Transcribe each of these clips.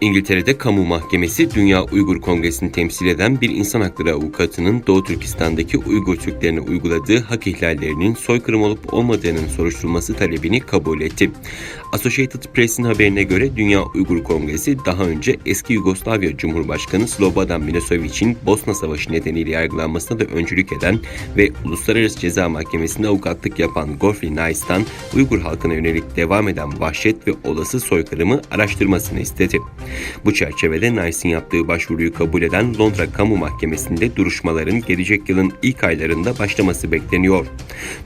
İngiltere'de kamu mahkemesi Dünya Uygur Kongresi'ni temsil eden bir insan hakları avukatının Doğu Türkistan'daki Uygur Türklerine uyguladığı hak ihlallerinin soykırım olup olmadığının soruşturulması talebini kabul etti. Associated Press'in haberine göre Dünya Uygur Kongresi daha önce eski Yugoslavya Cumhurbaşkanı Slobodan Milosevic'in Bosna Savaşı nedeniyle yargılanmasına da öncülük eden ve Uluslararası Ceza Mahkemesi'nde avukatlık yapan Gorfri Nais'tan Uygur halkına yönelik devam eden vahşet ve olası soykırımı araştırmasını istedi. Bu çerçevede Nice'in yaptığı başvuruyu kabul eden Londra Kamu Mahkemesi'nde duruşmaların gelecek yılın ilk aylarında başlaması bekleniyor.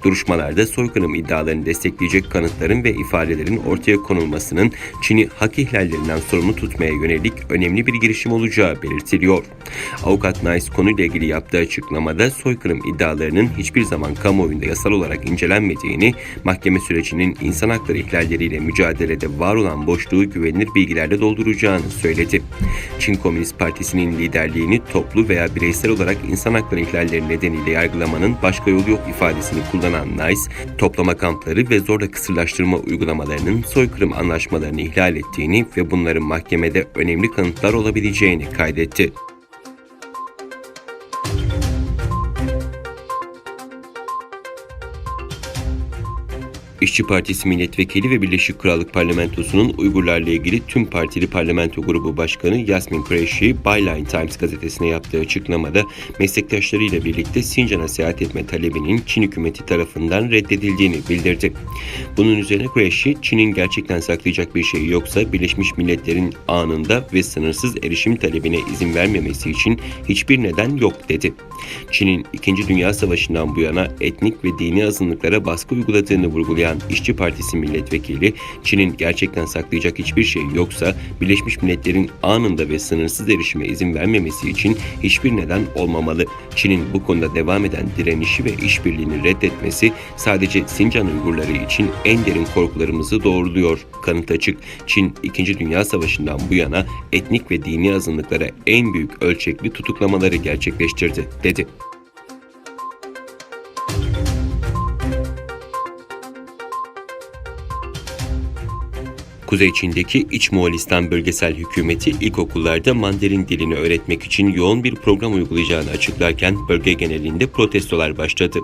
Duruşmalarda soykırım iddialarını destekleyecek kanıtların ve ifadelerin ortaya konulmasının Çin'i hak ihlallerinden sorumlu tutmaya yönelik önemli bir girişim olacağı belirtiliyor. Avukat Nice konuyla ilgili yaptığı açıklamada soykırım iddialarının hiçbir zaman kamuoyunda yasal olarak incelenmediğini, mahkeme sürecinin insan hakları ihlalleriyle mücadelede var olan boşluğu güvenilir bilgilerle dolduracağını söyledi. Çin Komünist Partisi'nin liderliğini toplu veya bireysel olarak insan hakları ihlalleri nedeniyle yargılamanın başka yolu yok ifadesini kullanan Nice, toplama kampları ve zorla kısırlaştırma uygulamalarının soykırım anlaşmalarını ihlal ettiğini ve bunların mahkemede önemli kanıtlar olabileceğini kaydetti. İşçi Partisi Milletvekili ve Birleşik Krallık Parlamentosu'nun Uygurlarla ilgili tüm partili parlamento grubu başkanı Yasmin Qureshi, Byline Times gazetesine yaptığı açıklamada meslektaşlarıyla birlikte Sincan'a seyahat etme talebinin Çin hükümeti tarafından reddedildiğini bildirdi. Bunun üzerine Qureshi, Çin'in gerçekten saklayacak bir şey yoksa Birleşmiş Milletler'in anında ve sınırsız erişim talebine izin vermemesi için hiçbir neden yok dedi. Çin'in 2. Dünya Savaşı'ndan bu yana etnik ve dini azınlıklara baskı uyguladığını vurgulayan İşçi Partisi milletvekili, Çin'in gerçekten saklayacak hiçbir şey yoksa Birleşmiş Milletler'in anında ve sınırsız erişime izin vermemesi için hiçbir neden olmamalı. Çin'in bu konuda devam eden direnişi ve işbirliğini reddetmesi sadece Sincan Uygurları için en derin korkularımızı doğruluyor. Kanıt açık. Çin 2. Dünya Savaşı'ndan bu yana etnik ve dini azınlıklara en büyük ölçekli tutuklamaları gerçekleştirdi, dedi. Kuzey Çin'deki İç Moğolistan Bölgesel Hükümeti ilkokullarda Mandarin dilini öğretmek için yoğun bir program uygulayacağını açıklarken bölge genelinde protestolar başladı.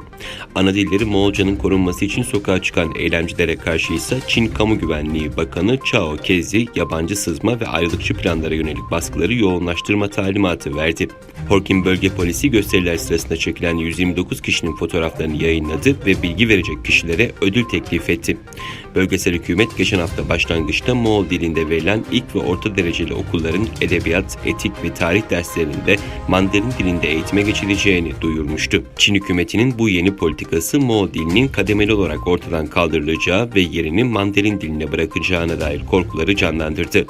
Ana dilleri Moğolcanın korunması için sokağa çıkan eylemcilere karşı ise Çin Kamu Güvenliği Bakanı Chao Kezi yabancı sızma ve ayrılıkçı planlara yönelik baskıları yoğunlaştırma talimatı verdi. Horkin Bölge Polisi gösteriler sırasında çekilen 129 kişinin fotoğraflarını yayınladı ve bilgi verecek kişilere ödül teklif etti. Bölgesel hükümet geçen hafta başlangıçta Moğol dilinde verilen ilk ve orta dereceli okulların edebiyat, etik ve tarih derslerinde Mandarin dilinde eğitime geçileceğini duyurmuştu. Çin hükümetinin bu yeni politikası Moğol dilinin kademeli olarak ortadan kaldırılacağı ve yerini Mandarin diline bırakacağına dair korkuları canlandırdı.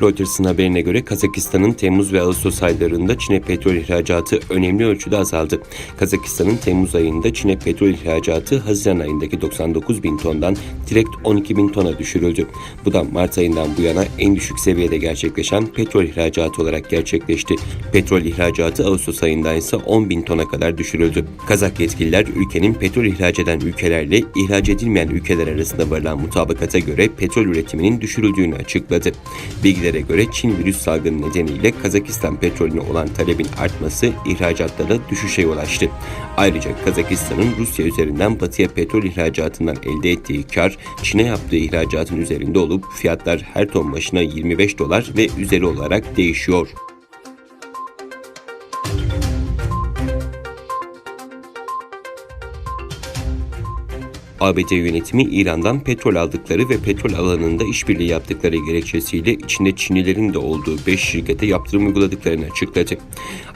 Reuters'ın haberine göre Kazakistan'ın Temmuz ve Ağustos aylarında Çin'e petrol ihracatı önemli ölçüde azaldı. Kazakistan'ın Temmuz ayında Çin'e petrol ihracatı Haziran ayındaki 99 bin tondan direkt 12 bin tona düşürüldü. Bu da Mart ayından bu yana en düşük seviyede gerçekleşen petrol ihracatı olarak gerçekleşti. Petrol ihracatı Ağustos ayında ise 10 bin tona kadar düşürüldü. Kazak yetkililer ülkenin petrol ihraç eden ülkelerle ihraç edilmeyen ülkeler arasında varılan mutabakata göre petrol üretiminin düşürüldüğünü açıkladı. Bilgiler Bilgilere göre Çin virüs salgını nedeniyle Kazakistan petrolüne olan talebin artması ihracatta da düşüşe yol açtı. Ayrıca Kazakistan'ın Rusya üzerinden batıya petrol ihracatından elde ettiği kar Çin'e yaptığı ihracatın üzerinde olup fiyatlar her ton başına 25 dolar ve üzeri olarak değişiyor. ABD yönetimi İran'dan petrol aldıkları ve petrol alanında işbirliği yaptıkları gerekçesiyle içinde Çinlilerin de olduğu 5 şirkete yaptırım uyguladıklarını açıkladı.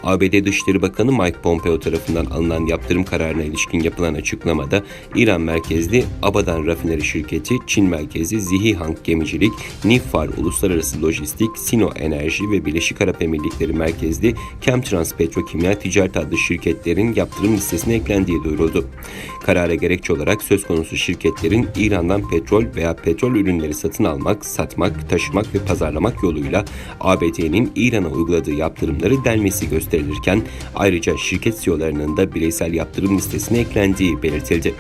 ABD Dışişleri Bakanı Mike Pompeo tarafından alınan yaptırım kararına ilişkin yapılan açıklamada İran merkezli Abadan Rafineri Şirketi, Çin merkezli Zihi Hang Gemicilik, Nifar Uluslararası Lojistik, Sino Enerji ve Birleşik Arap Emirlikleri merkezli Chemtrans Petrokimya Ticaret adlı şirketlerin yaptırım listesine eklendiği duyuruldu. Karara gerekçe olarak söz konusu şirketlerin İran'dan petrol veya petrol ürünleri satın almak, satmak, taşımak ve pazarlamak yoluyla ABD'nin İran'a uyguladığı yaptırımları delmesi gösterilirken ayrıca şirket CEO'larının da bireysel yaptırım listesine eklendiği belirtildi.